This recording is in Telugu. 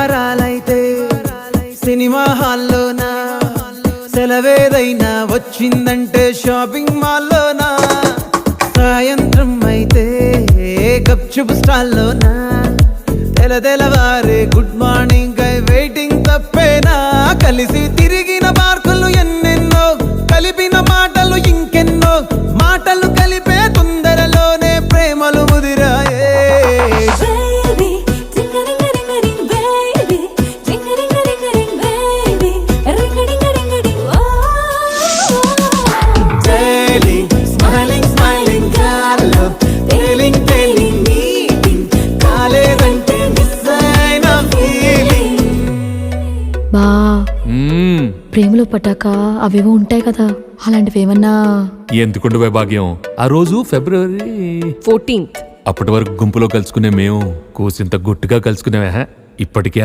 వారాలైతే సినిమా హాల్లోనా? సెలవేదైనా వచ్చిందంటే షాపింగ్ మాల్లోనా? సాయంత్రం అయితే గప్చుప్ స్టాల్లోనా? తెల తెలవారే గుడ్ మార్నింగ్ వెయిటింగ్ తప్పేనా? కలిసి తిరిగిన బార్ బా. ప్రేమలో పడ్డాక అవేవో ఉంటాయి కదా అలాంటివి ఏమన్నా ఎందుకుండు భాగ్యం ఆ రోజు ఫిబ్రవరి ఫోర్టీన్త్. అప్పటి వరకు గుంపులో కలుసుకునే మేము కూసింత గుట్టుగా కలుసుకునేవా ఇప్పటికే